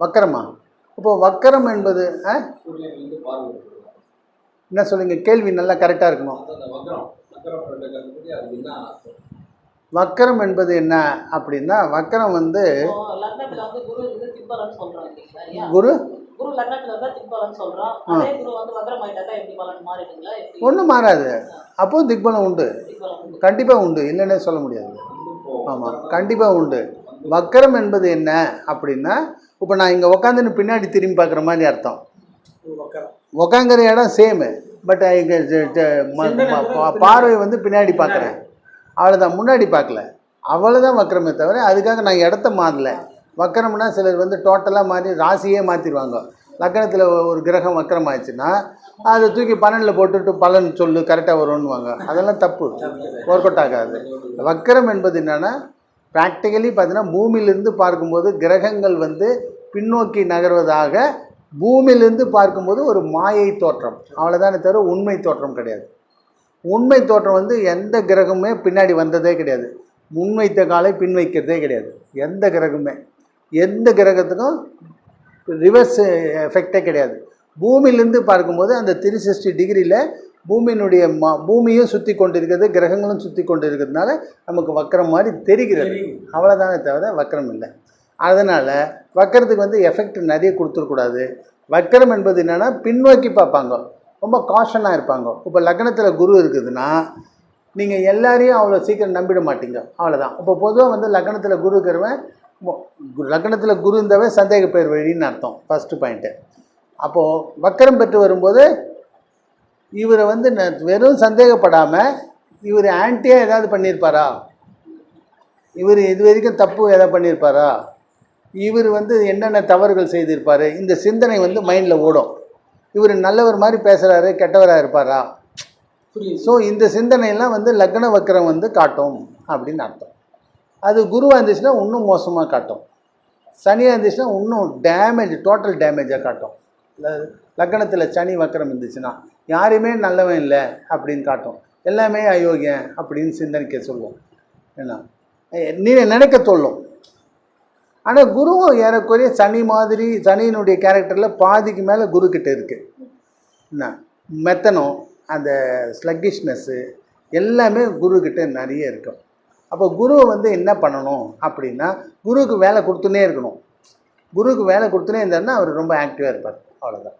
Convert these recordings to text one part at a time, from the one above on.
வக்கரமா இப்போ வக்கரம் என்பது என்ன சொல்லுங்க? கேள்வி நல்லா கரெக்டாக இருக்கணும். வக்கரம் என்பது என்ன அப்படின்னா வக்கரம் வந்து குரு? ஒன்றும் மாறாது. அப்போ திக்பலம் உண்டு. கண்டிப்பாக உண்டு. இல்லைன்னே சொல்ல முடியாது. ஆமாம் கண்டிப்பாக உண்டு. வக்கரம் என்பது என்ன அப்படின்னா இப்போ நான் இங்கே உக்காந்துன்னு பின்னாடி திரும்பி பார்க்குற மாதிரி அர்த்தம். உக்காங்கிற இடம் சேமு பட் இங்கே பார்வை வந்து பின்னாடி பார்க்குறேன். அவ்வளோதான் முன்னாடி பார்க்கல. அவ்வளோதான் வக்கரமே தவிர அதுக்காக நான் இடத்த மாறல. வக்கரம்னா சிலர் வந்து டோட்டலாக மாறி ராசியே மாற்றிடுவாங்க லக்கணத்தில் ஒரு கிரகம் வக்கரம் ஆயிடுச்சுன்னா அதை தூக்கி பன்னெண்டில் போட்டுட்டு பலன் சொல்லு கரெக்டாக வரும்னுவாங்க. அதெல்லாம் தப்பு. ஒர்க் அவுட் ஆகாது. வக்கரம் என்பது என்னென்னா ப்ராக்டிக்கலி பார்த்தீங்கன்னா பூமியிலிருந்து பார்க்கும்போது கிரகங்கள் வந்து பின்னோக்கி நகர்வதாக பூமியிலிருந்து பார்க்கும்போது ஒரு மாயை தோற்றம். அவ்வளோதானே தவிர உண்மை தோற்றம் கிடையாது. உண்மை தோற்றம் வந்து எந்த கிரகமுமே பின்னாடி வந்ததே கிடையாது. முன்வைத்த காலை பின் வைக்கிறதே கிடையாது. எந்த கிரகமே எந்த கிரகத்துக்கும் ரிவர்ஸ் எஃபெக்டே கிடையாது. பூமியிலேருந்து பார்க்கும்போது அந்த த்ரீ சிக்ஸ்டி டிகிரியில் பூமியினுடைய மா பூமியும் சுற்றி கொண்டு இருக்கிறது கிரகங்களும் சுற்றி கொண்டு இருக்கிறதுனால நமக்கு வக்கரம் மாதிரி தெரிகிறது. அவ்வளோதானே தவிர வக்கரம் இல்லை. அதனால் வக்கரத்துக்கு வந்து எஃபெக்ட் நிறைய கொடுத்துடக்கூடாது. வக்கரம் என்பது என்னென்னா பின்னோக்கி பார்ப்பாங்க. ரொம்ப காஷனாக இருப்பாங்க. இப்போ லக்னத்தில் குரு இருக்குதுன்னா நீங்கள் எல்லாரையும் அவ்வளோ சீக்கிரம் நம்பிட மாட்டீங்க. அவ்வளோதான் இப்போ பொதுவாக வந்து லக்னத்தில் குரு இருக்கிறவன் லக்னத்தில் குரு இருந்தவன் சந்தேக பேர் வழின்னு அர்த்தம். ஃபஸ்ட்டு பாயிண்ட்டு அப்போது வக்கரம் பெற்று வரும்போது இவரை வந்து ந- வெறும் சந்தேகப்படாமல் இவர் ஆன்ட்டியாக ஏதாவது பண்ணியிருப்பாரா? இவர் இது வரைக்கும் தப்பு ஏதாவது பண்ணியிருப்பாரா? இவர் வந்து என்னென்ன தவறுகள் செய்திருப்பார்? இந்த சிந்தனை வந்து மைண்டில் ஓடும். இவர் நல்லவர் மாதிரி பேசுகிறாரு கெட்டவராக இருப்பாரா? ஸோ இந்த சிந்தனையெல்லாம் வந்து லக்ன வக்கரம் வந்து காட்டும் அப்படின்னு அர்த்தம். அது குருவாக இருந்துச்சுன்னா இன்னும் மோசமாக காட்டும். சனியாக இருந்துச்சுன்னா இன்னும் டேமேஜ் டோட்டல் டேமேஜாக காட்டும். லக்கணத்தில் சனி வக்கரம் இருந்துச்சுன்னா யாருமே நல்லவன் இல்லை அப்படின்னு காட்டும். எல்லாமே அயோக்கியன் அப்படின்னு சிந்தனைக்க சொல்லுவோம் என்ன நீ நினைக்க சொல்லும் ஆனால் குருவும் ஏறக்குறைய சனி மாதிரி சனியினுடைய கேரக்டரில் பாதிக்கு மேலே குரு கிட்ட இருக்குது என்ன? மெத்தனம் அந்த ஸ்லக்கிஷ்னஸ்ஸு எல்லாமே குரு நிறைய இருக்கும். அப்போ குரு வந்து என்ன பண்ணணும் அப்படின்னா குருவுக்கு வேலை கொடுத்துனே இருக்கணும். குருவுக்கு வேலை கொடுத்துனே இருந்தாருன்னா அவர் ரொம்ப ஆக்டிவாக இருப்பார். அவ்வளோதான்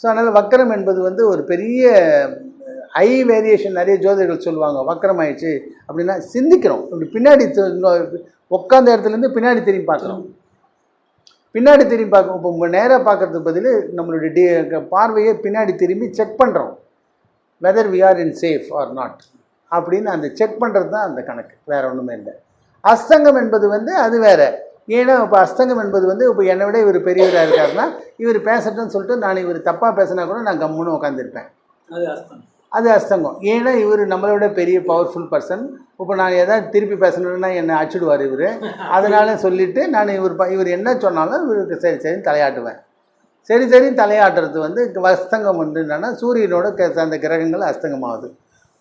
ஸோ அதனால் வக்கரம் என்பது வந்து ஒரு பெரிய ஹை வேரியேஷன் நிறைய ஜோதிடர்கள் சொல்லுவாங்க. வக்கரம் ஆயிடுச்சு அப்படின்னா சிந்திக்கிறோம். இப்படி பின்னாடி உட்காந்த இடத்துலேருந்து பின்னாடி திரும்பி பார்க்குறோம். பின்னாடி திரும்பி பார்க்க இப்போ நேராக பார்க்கறதுக்கு பதில் நம்மளுடைய டி பார்வையை பின்னாடி திரும்பி செக் பண்ணுறோம் whether we are in safe or not அப்படின்னு அந்த செக் பண்ணுறது தான் அந்த கணக்கு. வேற ஒன்றுமே இல்லை. அஸ்தங்கம் என்பது வந்து அது வேறு. ஏன்னா இப்போ அஸ்தங்கம் என்பது வந்து இப்போ என்னை விட இவர் பெரியவராக இருக்காருன்னா இவர் பேசட்டும்னு சொல்லிட்டு நான் இவர் தப்பாக பேசினா கூட நான் கம்முன்னு உட்காந்துருப்பேன் அது அஸ்தம் அது அஸ்தங்கம். ஏன்னா இவர் நம்மளை விட பெரிய பவர்ஃபுல் பர்சன் இப்போ நான் எதாவது திருப்பி பேசணுன்னா என்னை அடிச்சுடுவார் இவர். அதனால சொல்லிட்டு நான் இவர் இவர் என்ன சொன்னாலும் இவருக்கு சரி சரின்னு தலையாட்டுவேன். சரி சரின்னு தலையாட்டுறது வந்து அஸ்தங்கம் என்னன்னா சூரியனோட அந்த கிரகங்கள் அஸ்தங்கமாகுது.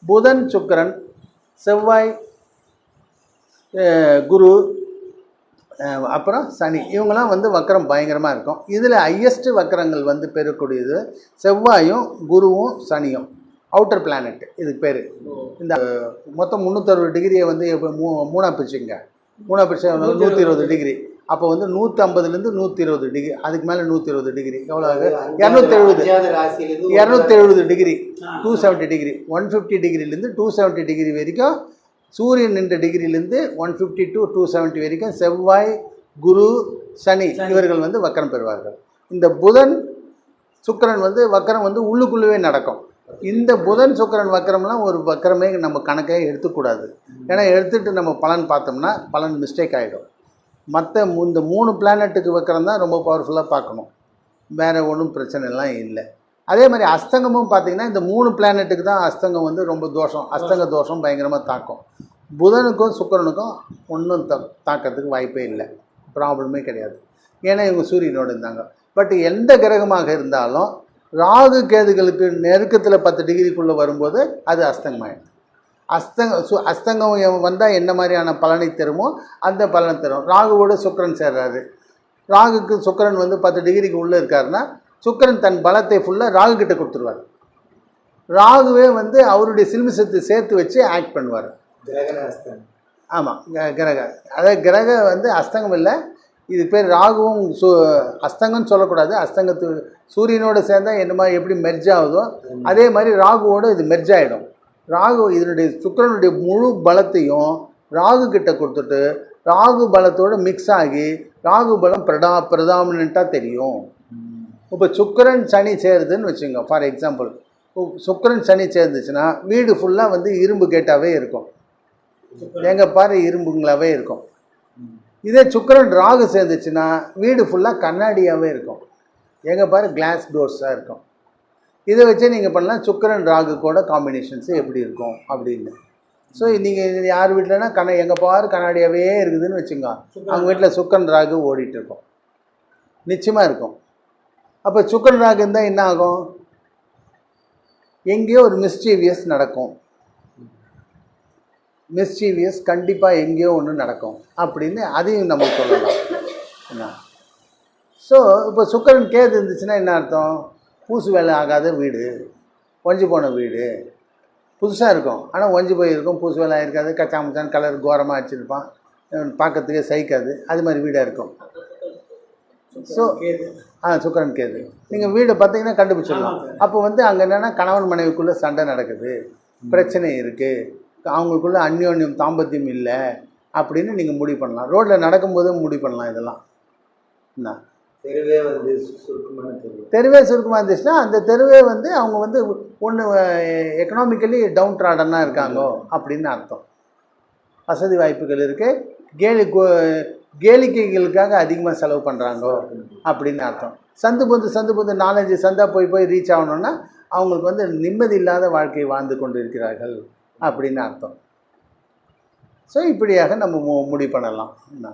புதன் சுக்கிரன் செவ்வாய் குரு அப்புறம் சனி. இவங்கெல்லாம் வந்து வக்கரம் பயங்கரமாக இருக்கும். இதில் ஹையஸ்ட் வக்கரங்கள் வந்து பெறக்கூடியது செவ்வாயும் குருவும் சனியும். அவுட்டர் பிளானட் இதுக்கு பேர். இந்த மொத்தம் முந்நூற்றறுபது டிகிரியை வந்து மூ மூணாக பிரிச்சுங்க மூணாக பிரிச்சா நூற்றி இருபது டிகிரி அப்போ வந்து நூற்றி ஐம்பதுலேருந்து நூற்றி இருபது டிகிரி அதுக்கு மேலே நூற்றி இருபது டிகிரி எவ்வளோ ஆகுது இரநூத்தி எழுபது அஞ்சாவது ராசியிலிருந்து இரநூத்தி எழுபது degree two seventy degree one fifty டிகிரிலேருந்து two seventy degree வரைக்கும் சூரியன் நின்ற டிகிரிலேருந்து one fifty to two seventy வரைக்கும் செவ்வாய் குரு சனி இவர்கள் வந்து வக்கரம் பெறுவார்கள். இந்த புதன் சுக்கிரன் வந்து வக்கரம் வந்து உள்ளுக்குள்ளவே நடக்கும். இந்த புதன் சுக்கிரன் வக்கரம்லாம் ஒரு வக்கரமே நம்ம கணக்கே எடுத்துக்கூடாது. ஏன்னா எடுத்துட்டு நம்ம பலன் பார்த்தோம்னா பலன் மிஸ்டேக் ஆகிடும் மற்ற இந்த மூணு பிளானட்டுக்கு வக்கரம் தான் ரொம்ப பவர்ஃபுல்லாக பார்க்கணும். வேறு ஒன்றும் பிரச்சனைலாம் இல்லை. அதே மாதிரி அஸ்தங்கமும் பார்த்தீங்கன்னா இந்த மூணு பிளானட்டுக்கு தான் அஸ்தங்கம் வந்து ரொம்ப தோஷம். அஸ்தங்க தோஷம். பயங்கரமாக தாக்கும். புதனுக்கும் சுக்கிரனுக்கும் ஒன்றும் த தாக்கிறதுக்கு வாய்ப்பே இல்லை. ப்ராப்ளமே கிடையாது. ஏன்னா இவங்க சூரியனோடு இருந்தாங்க. பட் எந்த கிரகமாக இருந்தாலும் ராகு கேதுகளுக்கு நெருக்கத்தில் பத்து டிகிரிக்குள்ளே வரும்போது அது அஸ்தங்கமாயிடும். அஸ்தங்க சு அஸ்தங்கம் வந்தால் என்ன மாதிரியான பலனை தருமோ அந்த பலனை தரும். ராகுவோட சுக்கிரன் சேர்றாரு. ராகுக்கு சுக்கிரன் வந்து பத்து டிகிரிக்கு உள்ளே இருக்காருன்னா சுக்கிரன் தன் பலத்தை ஃபுல்லாக ராகு கிட்ட கொடுத்துருவார். ராகுவே வந்து அவருடைய சில்மிசத்தை சேர்த்து வச்சு ஆக்ட் பண்ணுவார். கிரகணாஸ்தன் ஆமாம் கிரக. அதாவது கிரக வந்து அஸ்தங்கம் இல்லை. இது பேர் ராகுவும் சு அஸ்தங்கம்னு சொல்லக்கூடாது. அஸ்தங்கத்து சூரியனோட சேர்ந்தா என்ன மாதிரி எப்படி மெர்ஜ் ஆகுதோ அதே மாதிரி ராகுவோட இது மெர்ஜ் ஆகிடும் ராகு இதனுடைய சுக்கிரனுடைய முழு பலத்தையும் ராகு கிட்ட கொடுத்துட்டு ராகு பலத்தோட மிக்ஸ் ஆகி ராகு பலம் பிரடா பிரதாமினண்ட்டாக தெரியும். இப்போ சுக்கிரன் சனி சேருதுன்னு வச்சுங்க ஃபார் எக்ஸாம்பிள் சுக்கிரன் சனி சேர்ந்துச்சுன்னா வீடு ஃபுல்லாக வந்து இரும்பு கேட்டாவே இருக்கும். எங்க பாரு இரும்புங்களாவே இருக்கும். இதே சுக்கிரன் ராகு சேர்ந்துச்சுன்னா வீடு ஃபுல்லாக கண்ணாடியாகவே இருக்கும். எங்க பாரு கிளாஸ் டோர்ஸாக இருக்கும். இதை வச்சே நீங்கள் பண்ணலாம். சுக்கிரன் ராகு கூட காம்பினேஷன்ஸ் எப்படி இருக்கும் அப்படின்னு. ஸோ நீங்கள் யார் வீட்டிலனா கண்ண எங்கே பாரு கண்ணாடியாகவே இருக்குதுன்னு வச்சுங்க. அவங்க வீட்டில் சுக்கிரன் ராகு ஓடிட்டு இருக்கும். நிச்சயமாக இருக்கும். அப்போ சுக்கிரன் ராகு இருந்தால் என்ன ஆகும்? எங்கேயோ ஒரு மிஸ்டீவியஸ் நடக்கும். மிஸ்டீவியஸ் கண்டிப்பாக எங்கேயோ ஒன்று நடக்கும் அப்படின்னு அதையும் நம்ம சொல்லலாம். என்ன? ஸோ இப்போ சுக்கரன் கேது இருந்துச்சுன்னா என்ன அர்த்தம்? பூசு வேலை ஆகாத வீடு ஒஞ்சி போன வீடு. புதுசாக இருக்கும். ஆனால் ஒஞ்சி போயிருக்கும் பூசு வேலை இருக்காது கச்சா மச்சான் கலர் கோரமாக வச்சுருப்பான் பார்க்கறதுக்கே சகிக்காது அது மாதிரி வீடாக இருக்கும். ஸோ ஆ சுக்கரன் கேது. நீங்கள் வீடை பார்த்தீங்கன்னா கண்டுபிடிச்சிடலாம். அப்போ வந்து அங்கே என்னென்னா கணவன் மனைவிக்குள்ளே சண்டை நடக்குது. பிரச்சனை இருக்குது அவங்களுக்குள்ள அந்யோன்யம் தாம்பத்தியம் இல்லை அப்படின்னு நீங்கள் முடிவு பண்ணலாம். ரோட்டில் நடக்கும்போது முடிவு பண்ணலாம் இதெல்லாம். என்ன? தெருவே வந்து சுருக்கமான தெரு தெருவே சுருக்கமாக இருந்துச்சுன்னா அந்த தெருவே வந்து அவங்க வந்து ஒன்று எக்கனாமிக்கலி டவுன் ட்ராடனாக இருக்காங்கோ அப்படின்னு அர்த்தம். வசதி வாய்ப்புகள் இருக்குது கேலி கேளிக்கைகளுக்காக அதிகமாக செலவு பண்ணுறாங்கோ அப்படின்னு அர்த்தம். சந்து பொந்து சந்து பொந்து நாலஞ்சு சந்தா போய் போய் ரீச் ஆகணும்னா அவங்களுக்கு வந்து நிம்மதி இல்லாத வாழ்க்கையை வாழ்ந்து கொண்டு இருக்கிறார்கள். அப்படின்னு அர்த்தம். ஸோ இப்படியாக நம்ம மு- முடிவு பண்ணலாம். என்ன?